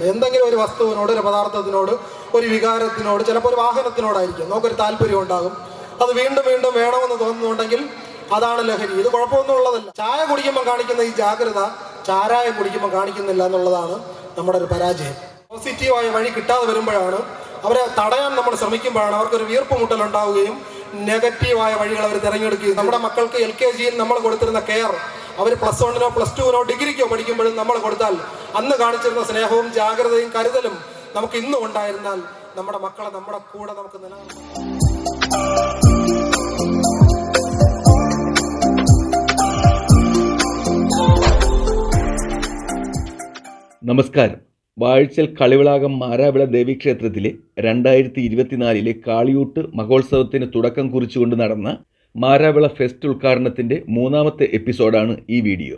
പറയുന്നത് എന്തെങ്കിലും ഒരു വസ്തുവിനോട് ഒരു പദാർത്ഥത്തിനോട് ഒരു വികാരത്തിനോട് ചിലപ്പോൾ ഒരു വാഹനത്തിനോടായിരിക്കും. നമുക്കൊരു താല്പര്യം ഉണ്ടാകും. അത് വീണ്ടും വീണ്ടും വേണമെന്ന് തോന്നുന്നുണ്ടെങ്കിൽ അതാണ് ലഹരി. ഇത് കുഴപ്പമൊന്നും ഉള്ളതല്ല. ചായ കുടിക്കുമ്പോൾ കാണിക്കുന്ന ഈ ജാഗ്രത ചാരായം കുടിക്കുമ്പോൾ കാണിക്കുന്നില്ല എന്നുള്ളതാണ് നമ്മുടെ ഒരു പരാജയം. പോസിറ്റീവായ വഴി കിട്ടാതെ വരുമ്പോഴാണ് അവരെ തടയാൻ നമ്മൾ ശ്രമിക്കുമ്പോഴാണ് അവർക്കൊരു വീർപ്പ് മുട്ടൽ ഉണ്ടാവുകയും നെഗറ്റീവായ വഴികൾ അവർ തിരഞ്ഞെടുക്കുകയും നമ്മുടെ മക്കൾക്ക് എൽ കെ ജിയിൽ നമ്മൾ കൊടുത്തിരുന്ന കെയർ അവർ പ്ലസ് വണ്ണിനോ പ്ലസ് ടുവിനോ ഡിഗ്രിക്കോ പഠിക്കുമ്പോഴും നമ്മൾ കൊടുത്താൽ അന്ന് കാണിച്ചിരുന്ന സ്നേഹവും ജാഗ്രതയും കരുതലും നമുക്ക് ഇന്നും ഉണ്ടായിരുന്നാൽ നമ്മുടെ മക്കളെ നമ്മുടെ കൂടെ നമുക്ക് നിലനിർത്താം. നമസ്കാരം. വാഴ്ചൽ കളിവിളാകം മാരാവിള ദേവീക്ഷേത്രത്തിലെ രണ്ടായിരത്തി ഇരുപത്തിനാലിലെ കാളിയൂട്ട് മഹോത്സവത്തിന് തുടക്കം കുറിച്ചുകൊണ്ട് നടന്ന മാരാവിള ഫെസ്റ്റ് ഉദ്ഘാടനത്തിന്റെ മൂന്നാമത്തെ എപ്പിസോഡാണ് ഈ വീഡിയോ.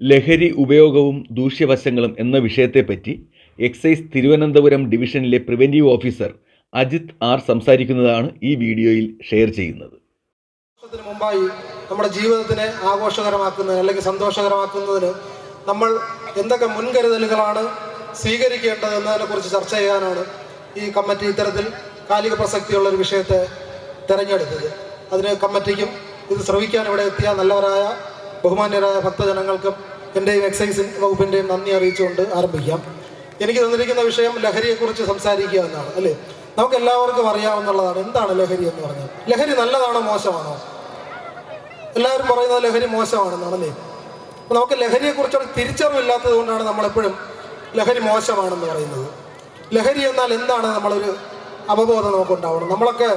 ലഹരി ഉപയോഗവും ദൂഷ്യവശങ്ങളും എന്ന വിഷയത്തെപ്പറ്റി എക്സൈസ് തിരുവനന്തപുരം ഡിവിഷനിലെ പ്രിവെന്റീവ് ഓഫീസർ അജിത് ആർ സംസാരിക്കുന്നതാണ് ഈ വീഡിയോയിൽ ഷെയർ ചെയ്യുന്നത്. മുമ്പായി നമ്മുടെ ജീവിതത്തിനെ ആഘോഷകരമാക്കുന്നതിന് അല്ലെങ്കിൽ സന്തോഷകരമാക്കുന്നതിന് നമ്മൾ എന്തൊക്കെ മുൻകരുതലുകളാണ് സ്വീകരിക്കേണ്ടത് എന്നതിനെ കുറിച്ച് ചർച്ച ചെയ്യാനാണ് ഈ കമ്മിറ്റി ഇത്തരത്തിൽ കാലിക പ്രസക്തിയുള്ള ഒരു വിഷയത്തെ തിരഞ്ഞെടുത്തത്. അതിന് കമ്മിറ്റിക്കും ഇത് ശ്രവിക്കാൻ ഇവിടെ എത്തിയ നല്ലവരായ ബഹുമാന്യരായ ഭക്തജനങ്ങൾക്കും എന്റെയും എക്സൈസ് വകുപ്പിന്റെയും നന്ദി അറിയിച്ചുകൊണ്ട് ആരംഭിക്കാം. എനിക്ക് തന്നിരിക്കുന്ന വിഷയം ലഹരിയെക്കുറിച്ച് സംസാരിക്കുക എന്നാണ് അല്ലേ? നമുക്ക് എല്ലാവർക്കും അറിയാവുന്നതാണ് എന്താണ് ലഹരി എന്ന് പറഞ്ഞാൽ. ലഹരി നല്ലതാണോ മോശമാണോ? എല്ലാവരും പറയുന്നത് ലഹരി മോശമാണെന്നാണ് അല്ലേ? നമുക്ക് ലഹരിയെക്കുറിച്ചുള്ള തിരിച്ചറിവില്ലാത്തത് കൊണ്ടാണ് നമ്മളെപ്പോഴും ലഹരി മോശമാണെന്ന് പറയുന്നത്. ലഹരി എന്നാൽ എന്താണ് നമ്മളൊരു അവബോധം നമുക്കുണ്ടാവണം. നമ്മളൊക്കെ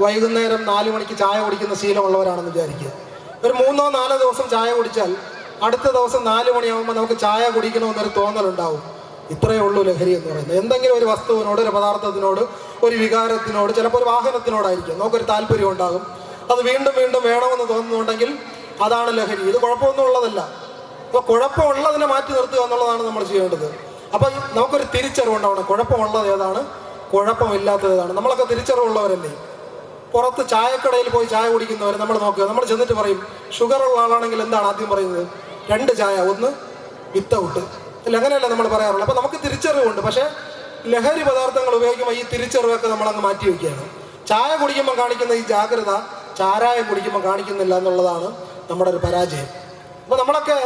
വൈകുന്നേരം നാല് മണിക്ക് ചായ കുടിക്കുന്ന ശീലമുള്ളവരാണെന്ന് വിചാരിക്കുക. ഒരു മൂന്നോ നാലോ ദിവസം ചായ കുടിച്ചാൽ അടുത്ത ദിവസം നാല് മണിയാകുമ്പോൾ നമുക്ക് ചായ കുടിക്കണമെന്നൊരു തോന്നലുണ്ടാവും. ഇത്രയേ ഉള്ളൂ ലഹരി എന്ന് പറയുന്നത്. എന്തെങ്കിലും ഒരു വസ്തുവിനോട് ഒരു പദാർത്ഥത്തിനോട് ഒരു വികാരത്തിനോട് ചിലപ്പോൾ ഒരു വാഹനത്തിനോടായിരിക്കും. നമുക്കൊരു താല്പര്യം ഉണ്ടാകും. അത് വീണ്ടും വീണ്ടും വേണമെന്ന് തോന്നുന്നുണ്ടെങ്കിൽ അതാണ് ലഹരി. ഇത് കുഴപ്പമൊന്നും ഉള്ളതല്ല. അപ്പോൾ കുഴപ്പമുള്ളതിനെ മാറ്റി നിർത്തുക എന്നുള്ളതാണ് നമ്മൾ ചെയ്യേണ്ടത്. അപ്പോൾ ഈ നമുക്കൊരു തിരിച്ചറിവുണ്ടാവണം കുഴപ്പമുള്ളത് ഏതാണ്? കുഴപ്പമില്ലാത്തത് ഏതാണ്? നമ്മളൊക്കെ തിരിച്ചറിവുള്ളവരല്ലേ? പുറത്ത് ചായക്കടയിൽ പോയി ചായ കുടിക്കുന്നവർ നമ്മൾ നോക്കുക. നമ്മൾ ചെന്നിട്ട് പറയും ഷുഗർ ഉള്ള ആളാണെങ്കിൽ എന്താണ് ആദ്യം പറയുന്നത്? രണ്ട് ചായ ഒന്ന് വിത്തൗട്ട്. അല്ല അങ്ങനെയല്ല നമ്മൾ പറയാറുള്ളത്? അപ്പോൾ നമുക്ക് തിരിച്ചറിവുണ്ട്. പക്ഷേ ലഹരി പദാർത്ഥങ്ങൾ ഉപയോഗിക്കുമ്പോൾ ഈ തിരിച്ചറിവൊക്കെ നമ്മളങ്ങ് മാറ്റി വയ്ക്കുകയാണ് ചായ കുടിക്കുമ്പോൾ കാണിക്കുന്ന ഈ ജാഗ്രത ചാരായം കുടിക്കുമ്പോൾ കാണിക്കുന്നില്ല എന്നുള്ളതാണ് നമ്മുടെ ഒരു പരാജയം. അപ്പോൾ നമ്മളൊക്കെ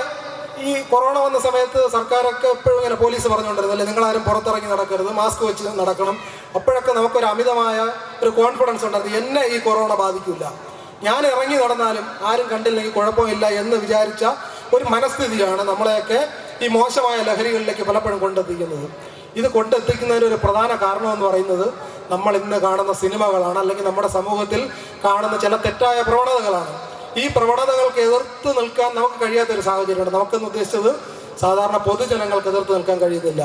ഈ കൊറോണ വന്ന സമയത്ത് സർക്കാരൊക്കെ എപ്പോഴും ഇങ്ങനെ പോലീസ് പറഞ്ഞുകൊണ്ടിരുന്നത് അല്ലേ നിങ്ങളാരും പുറത്തിറങ്ങി നടക്കരുത് മാസ്ക് വെച്ച് നടക്കണം. അപ്പോഴൊക്കെ നമുക്കൊരു അമിതമായ ഒരു കോൺഫിഡൻസ് ഉണ്ടായിരുന്നു എന്നെ ഈ കൊറോണ ബാധിക്കില്ല ഞാൻ ഇറങ്ങി നടന്നാലും ആരും കണ്ടില്ലെങ്കിൽ കുഴപ്പമില്ല എന്ന് വിചാരിച്ച ഒരു മനസ്ഥിതിയാണ് നമ്മളെയൊക്കെ ഈ മോശമായ ലഹരികളിലേക്ക് പലപ്പോഴും കൊണ്ടെത്തിക്കുന്നത്. ഇത് കൊണ്ടെത്തിക്കുന്നതിന് ഒരു പ്രധാന കാരണം എന്ന് പറയുന്നത് നമ്മൾ ഇന്ന് കാണുന്ന സിനിമകളാണ് അല്ലെങ്കിൽ നമ്മുടെ സമൂഹത്തിൽ കാണുന്ന ചില തെറ്റായ പ്രവണതകളാണ്. ഈ പ്രവണതകൾക്ക് എതിർത്ത് നിൽക്കാൻ നമുക്ക് കഴിയാത്ത ഒരു സാഹചര്യമാണ് നമുക്കെന്ന് ഉദ്ദേശിച്ചത് സാധാരണ പൊതുജനങ്ങൾക്ക് എതിർത്ത് നിൽക്കാൻ കഴിയുന്നില്ല.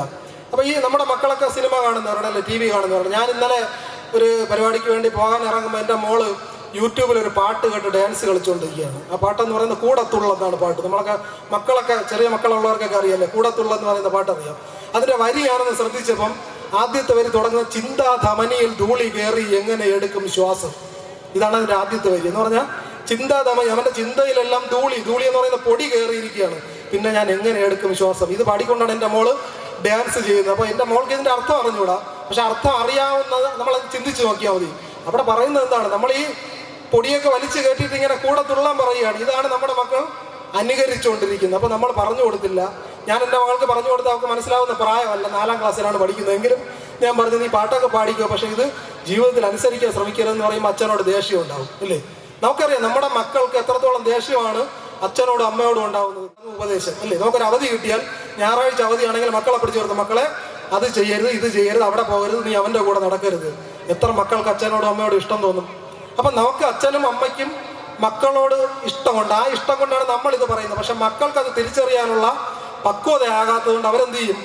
അപ്പോൾ ഈ നമ്മുടെ മക്കളൊക്കെ സിനിമ കാണുന്നവരുടെ അല്ലെ ടി വി കാണുന്നവരുടെ ഞാൻ ഇന്നലെ ഒരു പരിപാടിക്ക് വേണ്ടി പോകാൻ ഇറങ്ങുമ്പോൾ എന്റെ മോൾ യൂട്യൂബിൽ ഒരു പാട്ട് കേട്ട് ഡാൻസ് കളിച്ചുകൊണ്ടിരിക്കുകയാണ് ആ പാട്ടെന്ന് പറയുന്നത് കൂടത്തുള്ളതാണ് പാട്ട്. നമ്മളൊക്കെ മക്കളൊക്കെ ചെറിയ മക്കളുള്ളവർക്കൊക്കെ അറിയാമല്ലേ കൂടത്തുള്ള എന്ന് പറയുന്ന പാട്ട് അറിയാം അതിന്റെ വരിയാണെന്ന് ശ്രദ്ധിച്ചപ്പം ആദ്യത്തെ വരി തുടങ്ങുന്ന ചിന്താ ധമനിയിൽ ധൂളി കയറി എങ്ങനെ എടുക്കും ശ്വാസം? ഇതാണ് അതിന്റെ ആദ്യത്തെ വരി എന്ന് പറഞ്ഞാൽ ചിന്താധമനി അവന്റെ ചിന്തയിലെല്ലാം ധൂളി. ധൂളി എന്ന് പറയുന്ന പൊടി കയറിയിരിക്കുകയാണ്. പിന്നെ ഞാൻ എങ്ങനെ എടുക്കും വിശ്വാസം? ഇത് പാടിക്കൊണ്ടാണ് എന്റെ മോൾ ഡാൻസ് ചെയ്യുന്നത്. അപ്പോൾ എന്റെ മോൾക്ക് ഇതിന്റെ അർത്ഥം അറിഞ്ഞൂടാ പക്ഷെ അർത്ഥം അറിയാവുന്നത് നമ്മൾ ചിന്തിച്ചു നോക്കിയാൽ മതി. അവിടെ പറയുന്നത് എന്താണ്? നമ്മൾ ഈ പൊടിയൊക്കെ വലിച്ചു കയറ്റിയിട്ട് ഇങ്ങനെ കൂടെ തുള്ളാൻ പറയുകയാണ്. ഇതാണ് നമ്മുടെ മക്കൾ അനുകരിച്ചുകൊണ്ടിരിക്കുന്നത്. അപ്പോൾ നമ്മൾ പറഞ്ഞു കൊടുത്തില്ല. ഞാൻ എന്റെ മകൾക്ക് പറഞ്ഞു കൊടുത്താൽ അവർക്ക് മനസ്സിലാവുന്ന പ്രായമല്ല. നാലാം ക്ലാസ്സിലാണ് പഠിക്കുന്നത്. എങ്കിലും ഞാൻ പറഞ്ഞു നീ പാട്ടൊക്കെ പാടിക്കോ. പക്ഷേ ഇത് ജീവിതത്തിൽ അനുസരിക്കാൻ ശ്രമിക്കരുതെന്ന് പറയുമ്പോൾ അച്ഛനോട് ദേഷ്യം ഉണ്ടാവും. ഇല്ലേ നമുക്കറിയാം നമ്മുടെ മക്കൾക്ക് എത്രത്തോളം ദേഷ്യമാണ് അച്ഛനോടും അമ്മയോടും ഉണ്ടാവുന്നത്. ഉപദേശം അല്ലേ? നമുക്കൊരു അവധി കിട്ടിയാൽ ഞായറാഴ്ച അവധിയാണെങ്കിൽ മക്കളെ പിടിച്ചു കൊടുത്ത മക്കളെ അത് ചെയ്യരുത് ഇത് ചെയ്യരുത് അവിടെ പോകരുത് നീ അവന്റെ കൂടെ നടക്കരുത്. എത്ര മക്കൾക്ക് അച്ഛനോടും അമ്മയോടും ഇഷ്ടം തോന്നും. അപ്പം നമുക്ക് അച്ഛനും അമ്മയ്ക്കും മക്കളോട് ഇഷ്ടമുണ്ട്. ആ ഇഷ്ടം കൊണ്ടാണ് നമ്മൾ ഇത് പറയുന്നത്. പക്ഷെ മക്കൾക്ക് അത് തിരിച്ചറിയാനുള്ള പക്വതയാകാത്തതുകൊണ്ട് അവരെന്ത് ചെയ്യും?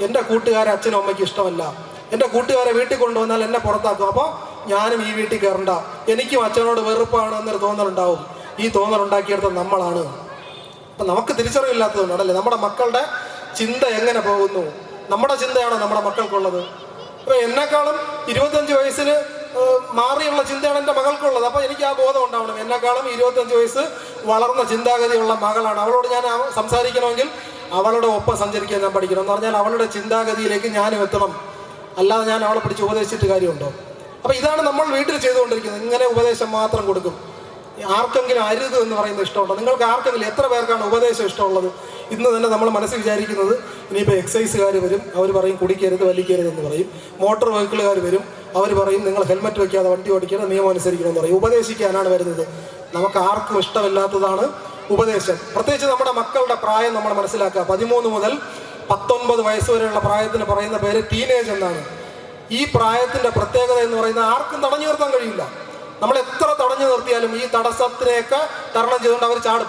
എന്റെ കൂട്ടുകാരെ അച്ഛനും അമ്മയ്ക്കും ഇഷ്ടമല്ല. എന്റെ കൂട്ടുകാരെ വീട്ടിൽ കൊണ്ടുവന്നാൽ എന്നെ പുറത്താക്കും. അപ്പോൾ ഞാനും ഈ വീട്ടിൽ കയറണ്ട. എനിക്കും അച്ഛനോട് വെറുപ്പാണ് എന്നൊരു തോന്നലുണ്ടാവും. ഈ തോന്നലുണ്ടാക്കിയെടുത്ത നമ്മളാണ്. അപ്പം നമുക്ക് തിരിച്ചറിവില്ലാത്തതുകൊണ്ടാണല്ലേ നമ്മുടെ മക്കളുടെ ചിന്ത എങ്ങനെ പോകുന്നു? നമ്മുടെ ചിന്തയാണോ നമ്മുടെ മക്കൾക്കുള്ളത്? അപ്പോൾ എന്നെക്കാളും ഇരുപത്തഞ്ച് വയസ്സിന് മാറിയുള്ള ചിന്തയാണ് എന്റെ മകൾക്കുള്ളത്. അപ്പോൾ എനിക്ക് ആ ബോധം ഉണ്ടാവണം. എന്നെക്കാളും ഇരുപത്തഞ്ച് വയസ്സ് വളർന്ന ചിന്താഗതിയുള്ള മകളാണ്. അവളോട് ഞാൻ സംസാരിക്കണമെങ്കിൽ അവളുടെ ഒപ്പം സഞ്ചരിക്കാൻ ഞാൻ പഠിക്കണം എന്ന് പറഞ്ഞാൽ അവളുടെ ചിന്താഗതിയിലേക്ക് ഞാനും എത്തണം. അല്ലാതെ ഞാൻ അവളെ പിടിച്ച് ഉപദേശിച്ചിട്ട് കാര്യമുണ്ടോ? അപ്പോൾ ഇതാണ് നമ്മൾ വീട്ടിൽ ചെയ്തുകൊണ്ടിരിക്കുന്നത്. ഇങ്ങനെ ഉപദേശം മാത്രം കൊടുക്കും. ആർക്കെങ്കിലും അരുത് എന്ന് പറയുന്നത് ഇഷ്ടമുണ്ടോ? നിങ്ങൾക്ക് ആർക്കെങ്കിലും എത്ര പേർക്കാണ് ഉപദേശം ഇഷ്ടമുള്ളത്? ഇന്ന് തന്നെ നമ്മൾ മനസ്സിൽ വിചാരിക്കുന്നത് ഇനിയിപ്പോൾ എക്സൈസുകാർ വരും അവർ പറയും കുടിക്കരുത് വലിക്കരുത് എന്ന് പറയും. മോട്ടോർ വെഹിക്കിളുകാർ വരും അവർ പറയും നിങ്ങൾ ഹെൽമെറ്റ് വയ്ക്കാതെ വണ്ടി ഓടിക്കണം നിയമം അനുസരിക്കണം എന്ന് പറയും. ഉപദേശിക്കാനാണ് വരുന്നത്. നമുക്ക് ആർക്കും ഇഷ്ടമില്ലാത്തതാണ് ഉപദേശം. പ്രത്യേകിച്ച് നമ്മുടെ മക്കളുടെ പ്രായം നമ്മൾ മനസ്സിലാക്കുക. പതിമൂന്ന് മുതൽ പത്തൊൻപത് വയസ്സ് വരെയുള്ള പ്രായത്തിന് പറയുന്ന പേര് ടീനേജ് എന്നാണ്. ഈ പ്രായത്തിന്റെ പ്രത്യേകത എന്ന് പറയുന്നത് ആർക്കും തടഞ്ഞു നിർത്താൻ കഴിയില്ല. നമ്മൾ എത്ര തടഞ്ഞു നിർത്തിയാലും ഈ തടസ്സത്തിനെയൊക്കെ തരണം ചെയ്തുകൊണ്ട് അവർ ചാടും.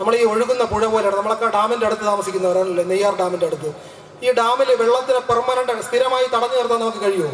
നമ്മൾ ഈ ഒഴുകുന്ന പുഴ പോലെയാണ്. നമ്മളൊക്കെ ഡാമിന്റെ അടുത്ത് താമസിക്കുന്നവരാണല്ലേ നെയ്യാർ ഡാമിന്റെ അടുത്ത്. ഈ ഡാമിൽ വെള്ളത്തിനെ പെർമനന്റ് സ്ഥിരമായി തടഞ്ഞു നിർത്താൻ നമുക്ക് കഴിയുമോ?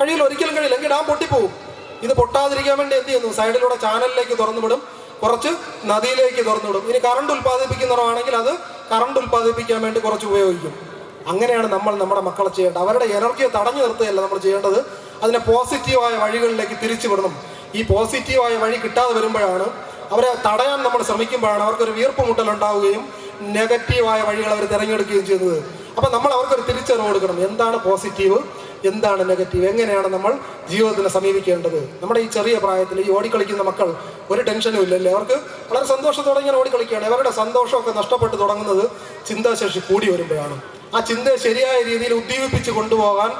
കഴിയില്ല ഒരിക്കലും കഴിയില്ല. എങ്കിൽ ഡാം പൊട്ടിപ്പോവും. ഇത് പൊട്ടാതിരിക്കാൻ വേണ്ടി എന്ത് ചെയ്യുന്നു? സൈഡിലൂടെ ചാനലിലേക്ക് തുറന്നു വിടും. കുറച്ച് നദിയിലേക്ക് തുറന്നു വിടും. ഇനി കറണ്ട് ഉൽപ്പാദിപ്പിക്കുന്നവരാണെങ്കിൽ അത് കറണ്ട് ഉൽപ്പാദിപ്പിക്കാൻ വേണ്ടി കുറച്ച് ഉപയോഗിക്കും. അങ്ങനെയാണ് നമ്മൾ നമ്മുടെ മക്കളെ ചെയ്യേണ്ടത്. അവരുടെ എനർജിയെ തടഞ്ഞു നിർത്തുകയല്ല നമ്മൾ ചെയ്യേണ്ടത്. അതിനെ പോസിറ്റീവായ വഴികളിലേക്ക് തിരിച്ചു വിടണം ഈ പോസിറ്റീവായ വഴി കിട്ടാതെ വരുമ്പോഴാണ് അവരെ തടയാൻ നമ്മൾ ശ്രമിക്കുമ്പോഴാണ് അവർക്കൊരു വീർപ്പ് മുട്ടലുണ്ടാവുകയും നെഗറ്റീവായ വഴികൾ അവർ തിരഞ്ഞെടുക്കുകയും ചെയ്യുന്നത്. അപ്പം നമ്മൾ അവർക്കൊരു തിരിച്ചറിവ് കൊടുക്കണം. എന്താണ് പോസിറ്റീവ് എന്താണ് നെഗറ്റീവ് എങ്ങനെയാണ് നമ്മൾ ജീവിതത്തിനെ സമീപിക്കേണ്ടത്? നമ്മുടെ ഈ ചെറിയ പ്രായത്തിൽ ഈ ഓടിക്കളിക്കുന്ന മക്കൾ ഒരു ടെൻഷനും ഇല്ലല്ലേ? അവർക്ക് വളരെ സന്തോഷത്തോടെ ഇങ്ങനെ ഓടിക്കളിക്കുകയാണ്. അവരുടെ സന്തോഷമൊക്കെ നഷ്ടപ്പെട്ടു തുടങ്ങുന്നത് ചിന്താശേഷി കൂടി വരുമ്പോഴാണ്. ആ ചിന്തയെ ശരിയായ രീതിയിൽ ഉദ്ദീപിപ്പിച്ച് കൊണ്ടുപോകാൻ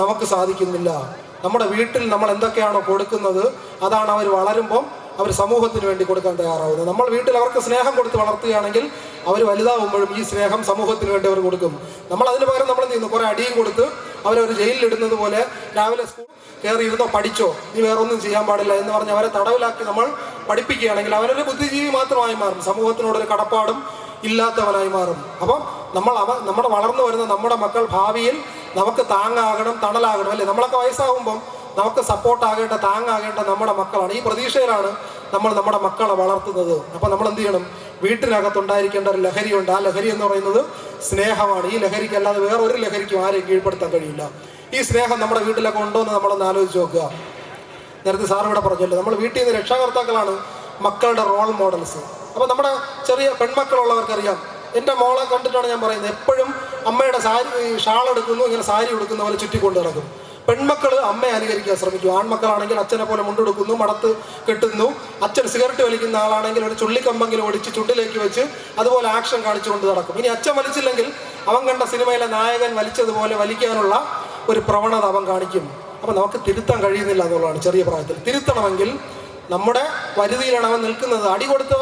നമുക്ക് സാധിക്കുന്നില്ല. നമ്മുടെ വീട്ടിൽ നമ്മൾ എന്തൊക്കെയാണോ കൊടുക്കുന്നത് അതാണ് അവർ വളരുമ്പം അവർ സമൂഹത്തിന് വേണ്ടി കൊടുക്കാൻ തയ്യാറാവുന്നത്. നമ്മൾ വീട്ടിൽ അവർക്ക് സ്നേഹം കൊടുത്ത് വളർത്തുകയാണെങ്കിൽ അവർ വലുതാവുമ്പോഴും ഈ സ്നേഹം സമൂഹത്തിന് വേണ്ടി അവർ കൊടുക്കും. നമ്മൾ അതിന് പകരം നമ്മൾ എന്ത് ചെയ്യുന്നു? കുറെ അടിയും കൊടുത്ത് അവരെ ഒരു ജയിലിൽ ഇടുന്നത് പോലെ രാവിലെ സ്കൂൾ കയറി ഇരുന്നോ പഠിച്ചോ നീ വേറൊന്നും ചെയ്യാൻ പാടില്ല എന്ന് പറഞ്ഞ് അവരെ തടവിലാക്കി നമ്മൾ പഠിപ്പിക്കുകയാണെങ്കിൽ അവരൊരു ബുദ്ധിജീവി മാത്രമായി മാറും. സമൂഹത്തിനോടൊരു കടപ്പാടും ഇല്ലാത്തവനായി മാറും. അപ്പം നമ്മൾ അവ നമ്മുടെ വളർന്നു വരുന്ന നമ്മുടെ മക്കൾ ഭാവിയിൽ നമുക്ക് താങ്ങാകണം തണലാകണം അല്ലേ? നമ്മളൊക്കെ വയസ്സാകുമ്പം നമുക്ക് സപ്പോർട്ടാകേണ്ട താങ്ങാകേണ്ട നമ്മുടെ മക്കളാണ്. ഈ പ്രതീക്ഷയിലാണ് നമ്മൾ നമ്മുടെ മക്കളെ വളർത്തുന്നത്. അപ്പം നമ്മൾ എന്ത് ചെയ്യണം? വീട്ടിനകത്തുണ്ടായിരിക്കേണ്ട ഒരു ലഹരിയുണ്ട്. ആ ലഹരി എന്ന് പറയുന്നത് സ്നേഹമാണ്. ഈ ലഹരിക്ക് അല്ലാതെ വേറെ ഒരു ലഹരിക്കും ആരെയും കീഴ്പ്പെടുത്താൻ കഴിയില്ല. ഈ സ്നേഹം നമ്മുടെ വീട്ടിലൊക്കെ ഉണ്ടോ എന്ന് നമ്മളൊന്ന് ആലോചിച്ച് നോക്കുക. നേരത്തെ സാർ പറഞ്ഞല്ലോ നമ്മൾ വീട്ടിൽ നിന്ന് രക്ഷാകർത്താക്കളാണ് മക്കളുടെ റോൾ മോഡൽസ് അപ്പോൾ നമ്മുടെ ചെറിയ പെൺമക്കളുള്ളവർക്കറിയാം. എന്റെ മോളെ കണ്ടിട്ടാണ് ഞാൻ പറയുന്നത്. എപ്പോഴും അമ്മയുടെ സാരി ഷാൾ എടുക്കുന്നു ഇങ്ങനെ സാരി ഉടുക്കുന്ന പോലെ ചുറ്റിക്കൊണ്ട് നടക്കും. പെൺമക്കൾ അമ്മയെ അനുകരിക്കാൻ ശ്രമിക്കും. ആൺമക്കളാണെങ്കിൽ അച്ഛനെ പോലെ മുണ്ടെടുക്കുന്നു മടത്ത് കെട്ടുന്നു. അച്ഛൻ സിഗരറ്റ് വലിക്കുന്ന ആളാണെങ്കിൽ ഒരു ചുള്ളിക്കമ്പെങ്കിലും ഒടിച്ച് ചുണ്ടിലേക്ക് വെച്ച് അതുപോലെ ആക്ഷൻ കാണിച്ചുകൊണ്ട് നടക്കും. ഇനി അച്ഛൻ വലിച്ചില്ലെങ്കിൽ അവൻ കണ്ട സിനിമയിലെ നായകൻ വലിച്ചതുപോലെ വലിക്കാനുള്ള ഒരു പ്രവണത അവൻ കാണിക്കും. അപ്പം നമുക്ക് തിരുത്താൻ കഴിയുന്നില്ല എന്നുള്ളതാണ് ചെറിയ പ്രായത്തിൽ. തിരുത്തണമെങ്കിൽ നമ്മുടെ വരുതിയിലാണ് അവൻ നിൽക്കുന്നത്. അടി കൊടുത്ത്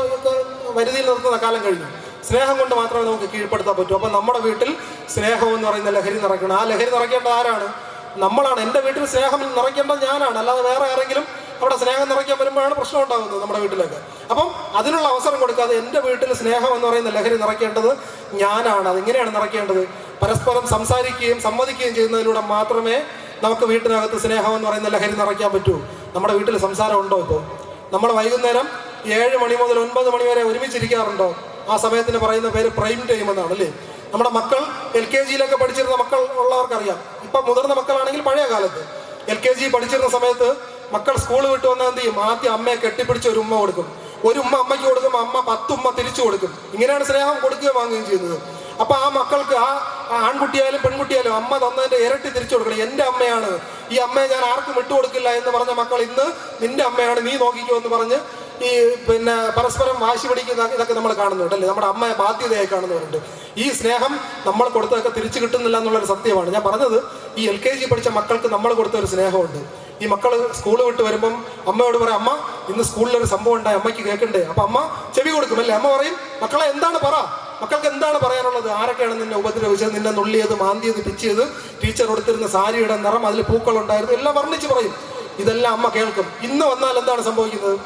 വരുതിയിൽ നിർത്തുന്ന കാലം കഴിഞ്ഞു. സ്നേഹം കൊണ്ട് മാത്രമേ നമുക്ക് കീഴ്പ്പെടുത്താൻ പറ്റൂ. അപ്പം നമ്മുടെ വീട്ടിൽ സ്നേഹം എന്ന് പറയുന്ന ലഹരി നിറയ്ക്കണം. ആ ലഹരി നിറയ്ക്കേണ്ടത് ആരാണ്? നമ്മളാണ്. എന്റെ വീട്ടിൽ സ്നേഹം നിറയ്ക്കേണ്ടത് ഞാനാണ്. അല്ലാതെ വേറെ ആരെങ്കിലും അവിടെ സ്നേഹം നിറയ്ക്കാൻ വരുമ്പോഴാണ് പ്രശ്നം ഉണ്ടാകുന്നത് നമ്മുടെ വീട്ടിലേക്ക്. അപ്പം അതിനുള്ള അവസരം കൊടുക്കാതെ എന്റെ വീട്ടിൽ സ്നേഹം എന്ന് പറയുന്ന ലഹരി നിറയ്ക്കേണ്ടത് ഞാനാണ്. അതെങ്ങനെയാണ് നിറയ്ക്കേണ്ടത്? പരസ്പരം സംസാരിക്കുകയും സമ്മതിക്കുകയും ചെയ്യുന്നതിലൂടെ മാത്രമേ നമുക്ക് വീട്ടിനകത്ത് സ്നേഹം എന്ന് പറയുന്ന ലഹരി നിറയ്ക്കാൻ പറ്റൂ. നമ്മുടെ വീട്ടിൽ സംസാരം ഉണ്ടോ ഇപ്പോൾ നമ്മൾ വൈകുന്നേരം ഏഴ് മണി മുതൽ ഒൻപത് മണി വരെ ഒരുമിച്ചിരിക്കാറുണ്ടോ? ആ സമയത്തിന് പറയുന്ന പേര് പ്രൈം ടൈം എന്നാണ് അല്ലേ? നമ്മുടെ മക്കൾ എൽ കെ ജിയിലൊക്കെ പഠിച്ചിരുന്ന മക്കൾ ഉള്ളവർക്കറിയാം. ഇപ്പം മുതിർന്ന മക്കളാണെങ്കിൽ പഴയ കാലത്ത്. എൽ കെ ജി പഠിച്ചിരുന്ന സമയത്ത് മക്കൾ സ്കൂൾ വിട്ട് വന്നാൽ എന്ത് ചെയ്യും? ആദ്യം അമ്മയെ കെട്ടിപ്പിടിച്ച് ഒരു ഉമ്മ കൊടുക്കും. ഒരു ഉമ്മ അമ്മയ്ക്ക് കൊടുക്കും അമ്മ പത്തുമ്മ തിരിച്ചു കൊടുക്കും. ഇങ്ങനെയാണ് സ്നേഹം കൊടുക്കുകയും വാങ്ങുകയും ചെയ്യുന്നത്. അപ്പൊ ആ മക്കൾക്ക് ആ ആൺകുട്ടിയായാലും പെൺകുട്ടിയായാലും അമ്മ തന്നതിന്റെ ഇരട്ടി തിരിച്ചു കൊടുക്കണം. എന്റെ അമ്മയാണ്. ഈ അമ്മയെ ഞാൻ ആർക്കും വിട്ടുകൊടുക്കില്ല എന്ന് പറഞ്ഞ മക്കൾ ഇന്ന് നിന്റെ അമ്മയാണ്. നീ നോക്കിക്കോ എന്ന് പറഞ്ഞ് ഈ പിന്നെ പരസ്പരം വാശി പിടിക്കുന്ന ഇതൊക്കെ നമ്മൾ കാണുന്നുണ്ട് അല്ലേ? നമ്മുടെ അമ്മയെ ബാധ്യതയായി കാണുന്നവരുണ്ട്. ഈ സ്നേഹം നമ്മൾ കൊടുത്തതൊക്കെ തിരിച്ചു കിട്ടുന്നില്ല എന്നുള്ളൊരു സത്യമാണ്. ഞാൻ പറഞ്ഞത് ഈ എൽ കെ ജി പഠിച്ച മക്കൾക്ക് നമ്മൾ കൊടുത്ത ഒരു സ്നേഹമുണ്ട്. ഈ മക്കൾ സ്കൂൾ വിട്ട് വരുമ്പം അമ്മയോട് പറയും അമ്മ ഇന്ന് സ്കൂളിലൊരു സംഭവം ഉണ്ടായി അമ്മയ്ക്ക് കേൾക്കണ്ടേ? അപ്പൊ അമ്മ ചെവി കൊടുക്കും അല്ലേ? അമ്മ പറയും മക്കളെ എന്താണ് പറ? മക്കൾക്ക് എന്താണ് പറയാനുള്ളത്? ആരൊക്കെയാണ് നിന്നെ ഉപദ്രവിച്ചത്? നിന്നെ നുള്ളിയത് മാന്തിയത് പിച്ചിയത്? ടീച്ചർ കൊടുത്തിരുന്ന സാരിയുടെ നിറം അതിൽ പൂക്കളുണ്ടായിരുന്നു. എല്ലാം വർണിച്ച് പറയും. ഇതെല്ലാം അമ്മ കേൾക്കും. ഇന്ന് വന്നാൽ എന്താണ് സംഭവിക്കുന്നത്?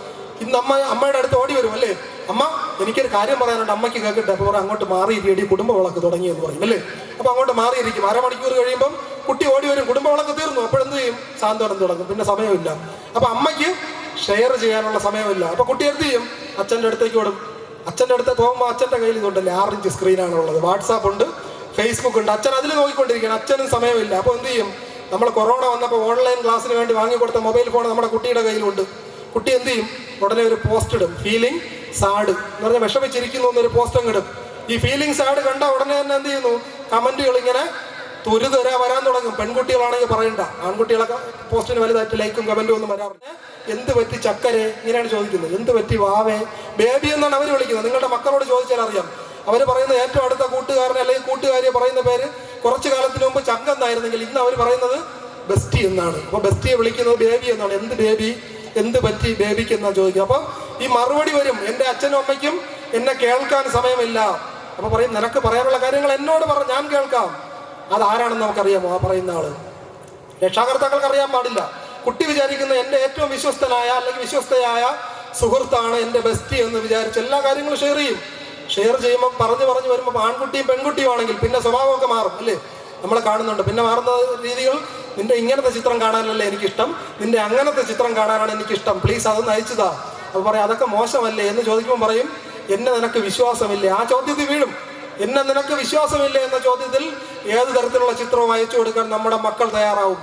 ഇന്ന് അമ്മ അമ്മയുടെ അടുത്ത് ഓടി വരും അല്ലേ? അമ്മ എനിക്കൊരു കാര്യം പറയാനുണ്ട്. അമ്മയ്ക്ക് കേൾക്കട്ടെ അപ്പോൾ അങ്ങോട്ട് മാറിയിരിക്കും കുടുംബ വിളക്ക് തുടങ്ങി എന്ന് പറയും അല്ലേ? അപ്പൊ അങ്ങോട്ട് മാറിയിരിക്കും. അരമണിക്കൂർ കഴിയുമ്പം കുട്ടി ഓടി വരും കുടുംബ വിളക്ക് തീർന്നു. അപ്പോഴെന്ത് ചെയ്യും? സാന്ത്വനം തുടങ്ങും. പിന്നെ സമയമില്ല. അപ്പൊ അമ്മയ്ക്ക് ഷെയർ ചെയ്യാനുള്ള സമയമില്ല. അപ്പൊ കുട്ടി എന്ത് ചെയ്യും? അച്ഛന്റെ അടുത്തേക്ക് ഓടും. അച്ഛന്റെ അടുത്ത് പോകുമ്പോൾ അച്ഛന്റെ കയ്യിൽ ഇതുണ്ടല്ലേ? ആറ് ഇഞ്ച് സ്ക്രീനാണ് ഉള്ളത്. വാട്സാപ്പ് ഉണ്ട് ഫേസ്ബുക്ക് ഉണ്ട്. അച്ഛൻ അതിൽ നോക്കിക്കൊണ്ടിരിക്കുകയാണ്. അച്ഛനും സമയമില്ല. അപ്പോൾ എന്ത് ചെയ്യും? നമ്മൾ കൊറോണ വന്നപ്പോൾ ഓൺലൈൻ ക്ലാസ്സിന് വേണ്ടി വാങ്ങിക്കൊടുത്ത മൊബൈൽ ഫോൺ നമ്മുടെ കുട്ടിയുടെ കയ്യിലുണ്ട്. കുട്ടി എന്ത് ചെയ്യും? ഉടനെ ഒരു പോസ്റ്റ് ഇടും. ഫീലിംഗ് സാഡ് എന്ന് പറഞ്ഞാൽ വിഷമിച്ചിരിക്കുന്നു എന്നൊരു പോസ്റ്റ് അങ്ങ് ഇടും. ഈ ഫീലിംഗ് സാഡ് കണ്ട ഉടനെ തന്നെ എന്ത് ചെയ്യുന്നു? കമന്റുകൾ ഇങ്ങനെ തുരുതുര വരാൻ തുടങ്ങും. പെൺകുട്ടികളാണെങ്കിൽ പറയണ്ട. ആൺകുട്ടികളൊക്കെ പോസ്റ്റിന് വലുതായിട്ട് ലൈക്കും കമന്റും ഒന്നും വരാറില്ല. എന്ത് പറ്റി ചക്കരെ? ഇങ്ങനെയാണ് ചോദിക്കുന്നത്. എന്ത് പറ്റി വാവേ? ബേബി എന്നാണ് അവർ വിളിക്കുന്നത്. നിങ്ങളുടെ മക്കളോട് ചോദിച്ചാൽ അറിയാം. അവർ പറയുന്ന ഏറ്റവും അടുത്ത കൂട്ടുകാരനെ അല്ലെങ്കിൽ കൂട്ടുകാരിയെ പറയുന്ന പേര് കുറച്ചു കാലത്തിന് മുമ്പ് ചക്ക എന്നായിരുന്നെങ്കിൽ ഇന്ന് അവർ പറയുന്നത് ബെസ്റ്റി എന്നാണ്. അപ്പൊ ബെസ്റ്റിയെ വിളിക്കുന്നത് ബേബി എന്നാണ്. എന്ത് ബേബി എന്ത് പറ്റി ബേബിക്ക് എന്നാ ചോദിക്കുക. അപ്പൊ ഈ മറുപടി വരും. എന്റെ അച്ഛനും അമ്മയ്ക്കും എന്നെ കേൾക്കാൻ സമയമില്ല. അപ്പൊ പറയും നിനക്ക് പറയാനുള്ള കാര്യങ്ങൾ എന്നോട് പറ ഞാൻ കേൾക്കാം. അതാരാണെന്ന് നമുക്കറിയാമോ ആ പറയുന്ന ആൾ? രക്ഷാകർത്താക്കൾക്ക് അറിയാൻ പാടില്ല. കുട്ടി വിചാരിക്കുന്ന എന്റെ ഏറ്റവും വിശ്വസ്തനായ അല്ലെങ്കിൽ വിശ്വസ്തയായ സുഹൃത്താണ് എന്റെ ബെസ്റ്റി എന്ന് വിചാരിച്ച് എല്ലാ കാര്യങ്ങളും ഷെയർ ചെയ്യും. ഷെയർ ചെയ്യുമ്പോൾ പറഞ്ഞു പറഞ്ഞു വരുമ്പോൾ ആൺകുട്ടിയും പെൺകുട്ടിയും ആണെങ്കിൽ പിന്നെ സ്വഭാവമൊക്കെ മാറും അല്ലേ? നമ്മൾ കാണുന്നുണ്ട്. പിന്നെ മാറുന്ന രീതികൾ നിന്റെ ഇങ്ങനത്തെ ചിത്രം കാണാനല്ലേ എനിക്കിഷ്ടം? നിന്റെ അങ്ങനത്തെ ചിത്രം കാണാനാണ് എനിക്കിഷ്ടം. പ്ലീസ് അതൊന്ന് നയിച്ചതാ. അപ്പോൾ പറയാം അതൊക്കെ മോശമല്ലേ? എന്ന് ചോദിക്കുമ്പോൾ പറയും എന്നെ നിനക്ക് വിശ്വാസമില്ലേ? ആ ചോദ്യത്തിൽ വീഴും. എന്നെ നിനക്ക് വിശ്വാസമില്ലേ? എന്ന ചോദ്യത്തിൽ ഏത് തരത്തിലുള്ള ചിത്രവും അയച്ചു കൊടുക്കാൻ നമ്മുടെ മക്കൾ തയ്യാറാവും.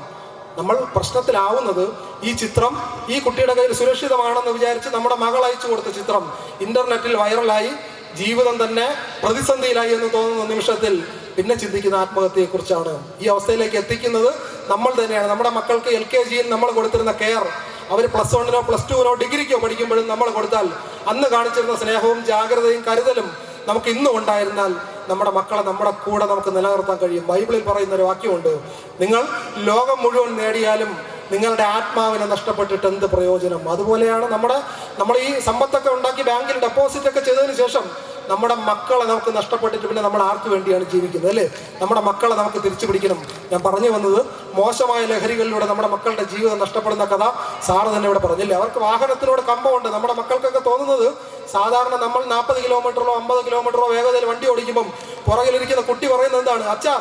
നമ്മൾ പ്രശ്നത്തിലാവുന്നത് ഈ ചിത്രം ഈ കുട്ടിയുടെ കയ്യിൽ സുരക്ഷിതമാണെന്ന് വിചാരിച്ച് നമ്മുടെ മകൾ അയച്ചു കൊടുത്ത ചിത്രം. ഇന്റർനെറ്റിൽ വൈറലായി ജീവിതം തന്നെ പ്രതിസന്ധിയിലായി എന്ന് തോന്നുന്ന നിമിഷത്തിൽ പിന്നെ ചിന്തിക്കുന്ന ആത്മഹത്യയെക്കുറിച്ചാണ് ഈ അവസ്ഥയിലേക്ക് എത്തിക്കുന്നത്. നമ്മൾ തന്നെയാണ്. നമ്മുടെ മക്കൾക്ക് എൽ കെ ജിയിൽ നമ്മൾ കൊടുത്തിരുന്ന കെയർ അവർ പ്ലസ് വണ്ണിനോ പ്ലസ് ടുവിനോ ഡിഗ്രിക്കോ പഠിക്കുമ്പോഴും നമ്മൾ കൊടുത്താൽ അന്ന് കാണിച്ചിരുന്ന സ്നേഹവും ജാഗ്രതയും കരുതലും നമുക്ക് ഇന്നും ഉണ്ടായിരുന്നാൽ നമ്മുടെ മക്കളെ നമ്മുടെ കൂടെ നമുക്ക് നിലനിർത്താൻ കഴിയും. ബൈബിളിൽ പറയുന്ന ഒരു വാക്യമുണ്ട്. നിങ്ങൾ ലോകം മുഴുവൻ നേടിയാലും നിങ്ങളുടെ ആത്മാവിനെ നഷ്ടപ്പെട്ടിട്ട് എന്ത് പ്രയോജനം? അതുപോലെയാണ് നമ്മുടെ നമ്മൾ ഈ സമ്പത്തൊക്കെ ഉണ്ടാക്കി ബാങ്കിൽ ഡെപ്പോസിറ്റ് ഒക്കെ ചെയ്തതിന് ശേഷം നമ്മുടെ മക്കളെ നമുക്ക് നഷ്ടപ്പെട്ടിട്ട് പിന്നെ നമ്മൾ ആർക്ക് വേണ്ടിയാണ് ജീവിക്കുന്നത് അല്ലേ? നമ്മുടെ മക്കളെ നമുക്ക് തിരിച്ചു പിടിക്കണം. ഞാൻ പറഞ്ഞു വന്നത് മോശമായ ലഹരികളിലൂടെ നമ്മുടെ മക്കളുടെ ജീവിതം നഷ്ടപ്പെടുന്ന കഥ സാറ് തന്നെ ഇവിടെ പറഞ്ഞില്ലേ? അവർക്ക് വാഹനത്തിനോട് കമ്പമുണ്ട്. നമ്മുടെ മക്കൾക്കൊക്കെ തോന്നുന്നത് സാധാരണ നമ്മൾ നാൽപ്പത് കിലോമീറ്ററോ അമ്പത് കിലോമീറ്ററോ വേഗതയിൽ വണ്ടി ഓടിക്കുമ്പം പുറകിലിരിക്കുന്ന കുട്ടി പറയുന്നത് എന്താണ്? അച്ഛാ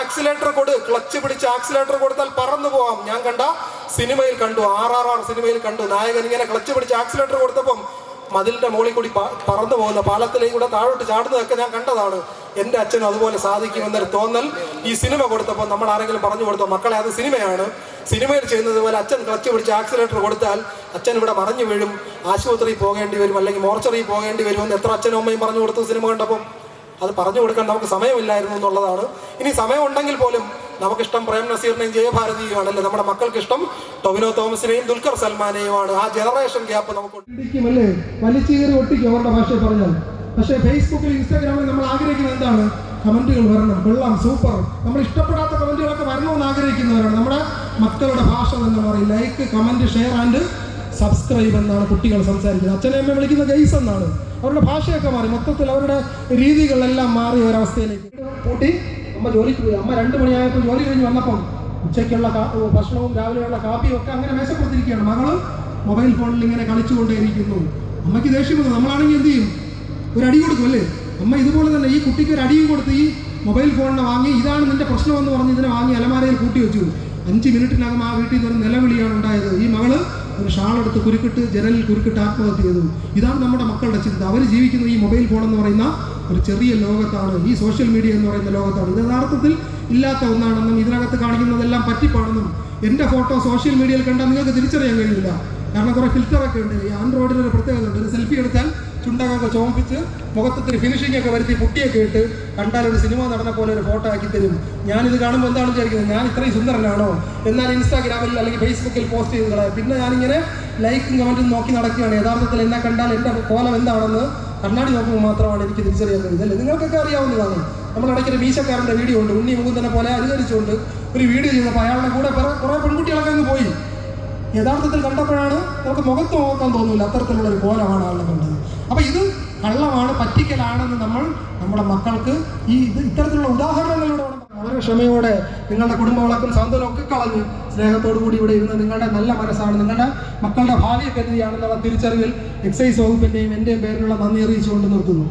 ആക്സിലേറ്റർ കൊടു. ക്ലച്ച് പിടിച്ച് ആക്സിലേറ്റർ കൊടുത്താൽ പറന്നു പോവാം ഞാൻ കണ്ട സിനിമയിൽ കണ്ടു ആർ ആർ ആർ സിനിമയിൽ കണ്ടു. നായകൻ ഇങ്ങനെ ക്ലച്ച് പിടിച്ച് ആക്സിലേറ്റർ കൊടുത്തപ്പം മതിലിന്റെ മുകളിൽ കൂടി പറന്നു പോകുന്ന പാലത്തിലേക്ക് കൂടെ താഴോട്ട് ചാടുന്നതൊക്കെ ഞാൻ കണ്ടതാണ്. എന്റെ അച്ഛൻ അതുപോലെ സാധിക്കുമെന്നൊരു തോന്നൽ ഈ സിനിമ കൊടുത്തപ്പോൾ നമ്മൾ ആരെങ്കിലും പറഞ്ഞു കൊടുത്തോ? മക്കളെ അത് സിനിമയാണ്. സിനിമയിൽ ചെയ്യുന്നത് പോലെ അച്ഛൻ ക്ലച്ച് പിടിച്ച് ആക്സിലേറ്റർ കൊടുത്താൽ അച്ഛൻ ഇവിടെ മറിഞ്ഞു വീഴും. ആശുപത്രിയിൽ പോകേണ്ടി വരും അല്ലെങ്കിൽ മോർച്ചറിയിൽ പോകേണ്ടി വരുമെന്ന് എത്ര അച്ഛനും അമ്മയും പറഞ്ഞു കൊടുത്തു സിനിമ കണ്ടപ്പം അത് പറഞ്ഞു കൊടുക്കാൻ നമുക്ക് സമയമില്ലായിരുന്നു എന്നുള്ളതാണ്. ഇനി സമയമുണ്ടെങ്കിൽ പോലും നമുക്കിഷ്ടം പ്രേം നസീറിനെയും ജയഭാരതിയുമാണ് അല്ലേ നമ്മുടെ മക്കൾക്ക് ഇഷ്ടം ടൊവിനോ തോമസിനെയും ദുൽഖർ സൽമാനെയുമാണ്. ആ ജനറേഷൻ ഗ്യാപ്പ് നമുക്ക് അല്ലേ ഒട്ടിക്കും അവരുടെ ഭാഷയിൽ പറഞ്ഞാൽ. പക്ഷേ ഫേസ്ബുക്കിൽ ഇൻസ്റ്റാഗ്രാമിൽ നമ്മൾ ആഗ്രഹിക്കുന്നത് എന്താണ്? കമന്റുകൾ വരണം. കൊള്ളാം സൂപ്പർ. നമ്മൾ ഇഷ്ടപ്പെടാത്ത കമന്റുകളൊക്കെ വരണമെന്ന് ആഗ്രഹിക്കുന്നവരാണ്. നമ്മുടെ മക്കളുടെ ഭാഷ തന്നെ മാറി. Like comment share and subscribe എന്നാണ് കുട്ടികൾ സംസാരിക്കുന്നത്. അച്ഛനെ അമ്മ വിളിക്കുന്ന ഗൈസ് എന്നാണ്. അവരുടെ ഭാഷയൊക്കെ മാറി. മൊത്തത്തിൽ അവരുടെ രീതികളെല്ലാം മാറി ഒരവസ്ഥയിലേക്ക്. കൂട്ടി അമ്മ ജോലിക്ക് പോയി അമ്മ രണ്ട് മണിയായപ്പോൾ ജോലി കഴിഞ്ഞ് വന്നപ്പം ഉച്ചയ്ക്കുള്ള ഭക്ഷണവും രാവിലെയുള്ള കാപ്പിയും ഒക്കെ അങ്ങനെ മേശപ്പെടുത്തിരിക്കുകയാണ് മകൾ മൊബൈൽ ഫോണിൽ ഇങ്ങനെ കളിച്ചുകൊണ്ടേയിരിക്കുന്നു. അമ്മയ്ക്ക് ദേഷ്യം വന്നു. നമ്മളാണെങ്കിൽ എന്ത് ചെയ്യും? ഒരു അടി കൊടുക്കും അല്ലേ? അമ്മ ഇതുപോലെ തന്നെ ഈ കുട്ടിക്ക് ഒരു അടിയും കൊടുത്ത് ഈ മൊബൈൽ ഫോണിനെ വാങ്ങി ഇതാണ് നിന്റെ പ്രശ്നമെന്ന് പറഞ്ഞ് ഇതിനെ വാങ്ങി അലമാരയിൽ കൂട്ടി വെച്ചു. അഞ്ച് മിനിറ്റിനകം ആ വീട്ടിൽ നിന്ന് ഒരു നിലവിളിയാണ് ഉണ്ടായത്. ഈ മകൾ ഒരു ഷാളെടുത്ത് കുരുക്കിട്ട് ജനലിൽ കുരുക്കിട്ട് ആത്മഹത്യ ചെയ്തു. ഇതാണ് നമ്മുടെ മക്കളുടെ ചിന്ത. അവർ ജീവിക്കുന്ന ഈ മൊബൈൽ ഫോൺ എന്ന് പറയുന്ന ഒരു ചെറിയ ലോകത്താണ്. ഈ സോഷ്യൽ മീഡിയ എന്ന് പറയുന്ന ലോകത്താണ്. ഇത് യഥാർത്ഥത്തിൽ ഇല്ലാത്ത ഒന്നാണെന്നും ഇതിനകത്ത് കാണിക്കുന്നതെല്ലാം പറ്റിപ്പാണെന്നും എന്റെ ഫോട്ടോ സോഷ്യൽ മീഡിയയിൽ കണ്ടാൽ നിങ്ങൾക്ക് തിരിച്ചറിയാൻ കഴിയില്ല. കാരണം കുറേ ഫിൽറ്ററൊക്കെ ഉണ്ട്. ഈ ആൻഡ്രോയിഡിന് ഒരു പ്രത്യേകത ഉണ്ട്. ഒരു സെൽഫി എടുത്താൽ ചുണ്ടകൊക്കെ ചോമിപ്പിച്ച് മുഖത്തൊരു ഫിനിഷിംഗ് ഒക്കെ വരുത്തി പുട്ടിയൊക്കെ ഇട്ട് കണ്ടാൽ ഒരു സിനിമ നടന്ന പോലെ ഒരു ഫോട്ടോ ആക്കി തരും. ഞാനിത് കാണുമ്പോൾ എന്താണ് വിചാരിക്കുന്നത്? ഞാൻ ഇത്രയും സുന്ദരനാണോ? എന്നാൽ ഇൻസ്റ്റാഗ്രാമിൽ അല്ലെങ്കിൽ ഫേസ്ബുക്കിൽ പോസ്റ്റ് ചെയ്ത് പിന്നെ ഞാനിങ്ങനെ ലൈക്കും കമന്റും നോക്കി നടക്കുകയാണ്. യഥാർത്ഥത്തിൽ എന്നെ കണ്ടാൽ എന്റെ കോലം എന്താണെന്ന് കണ്ണാടി നോക്കുമ്പോൾ മാത്രമാണ് എനിക്ക് തിരിച്ചറിയാൻ കഴിയുന്നത് നിങ്ങൾക്കൊക്കെ അറിയാവുന്നതാണ്. നമ്മൾ ഇടയ്ക്കൊരു മീശക്കാരന്റെ വീഡിയോ ഉണ്ട് ഉണ്ണി മുകുന്ദനെ പോലെ അനുകരിച്ചുകൊണ്ട് ഒരു വീഡിയോ ചെയ്തപ്പോൾ അയാളുടെ കൂടെ കുറേ പെൺകുട്ടികളൊക്കെ അങ്ങ് പോയി. യഥാർത്ഥത്തിൽ കണ്ടപ്പോഴാണ് നമുക്ക് മുഖത്ത് നോക്കാൻ തോന്നില്ല അത്തരത്തിലുള്ള ഒരു കോലമാണ് ആളുടെ കണ്ടത്. അപ്പം ഇത് കള്ളമാണ് പറ്റിക്കലാണെന്ന് നമ്മൾ നമ്മുടെ മക്കൾക്ക് ഈ ഇത് ഇത്തരത്തിലുള്ള ഉദാഹരണങ്ങളിലൂടെ വളരെ ക്ഷമയോടെ നിങ്ങളുടെ കുടുംബങ്ങളൊക്കെ സാന്ത്വനം ഒക്കെ കളഞ്ഞ് സ്നേഹത്തോടു കൂടി ഇവിടെ ഇരുന്ന് നിങ്ങളുടെ നല്ല മനസ്സാണ് നിങ്ങളുടെ മക്കളുടെ ഭാവിയെ കരുതിയാണെന്നുള്ള തിരിച്ചറിവിൽ എക്സൈസ് വകുപ്പിന്റെയും എന്റെയും പേരിലുള്ള നന്ദി അറിയിച്ചുകൊണ്ട് നിർത്തുന്നു.